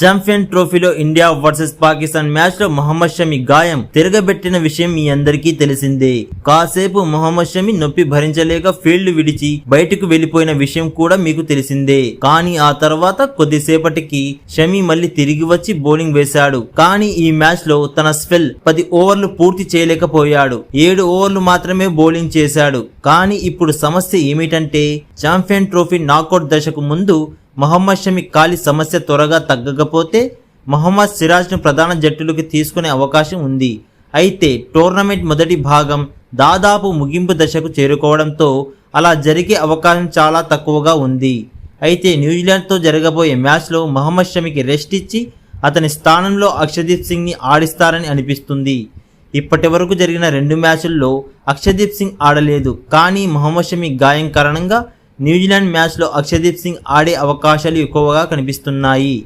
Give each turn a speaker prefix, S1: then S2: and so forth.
S1: Champion ట్రోఫీలో India versus Pakistan మ్యాచ్లో మొహమ్మద్ షమి గాయం. తిరగబెట్టిన విషయం మీ అందరికీ తెలిసిందే. కాసేపు మొహమ్మద్ షమి నొప్పి భరించలేక ఫీల్డ్ విడిచి బయటకు వెళ్ళిపోయిన విషయం కూడా మీకు తెలిసిందే. కానీ ఆ తర్వాత కొద్దిసేపటికి షమి మళ్ళీ తిరిగి వచ్చి బౌలింగ్ వేశాడు. కానీ ఈ మ్యాచ్లో తన స్పెల్ పది ఓవర్లు పూర్తి చేయలేకపోయాడు. ఏడు ఓవర్లు మాత్రమే బౌలింగ్ చేశాడు. కానీ ఇప్పుడు సమస్య ఏమిటంటే ఛాంపియన్ ట్రోఫీ నాకౌట్ దశకు ముందు మహమ్మద్ షమి కాలి సమస్య త్వరగా తగ్గకపోతే మహమ్మద్ సిరాజ్ను ప్రధాన జట్టులోకి తీసుకునే అవకాశం ఉంది. అయితే టోర్నమెంట్ మొదటి భాగం దాదాపు ముగింపు దశకు చేరుకోవడంతో అలా జరిగే అవకాశం చాలా తక్కువగా ఉంది. అయితే న్యూజిలాండ్తో జరగబోయే మ్యాచ్లో మహమ్మద్ షమికి రెస్ట్ ఇచ్చి అతని స్థానంలో అక్షదీప్ సింగ్ని ఆడిస్తారని అనిపిస్తుంది. ఇప్పటి వరకు జరిగిన రెండు మ్యాచ్ల్లో అక్షదీప్ సింగ్ ఆడలేదు. కానీ మహమ్మద్ షమి గాయం కారణంగా న్యూజిలాండ్ మ్యాచ్లో అక్షదీప్ సింగ్ ఆడే అవకాశాలు ఎక్కువగా కనిపిస్తున్నాయి.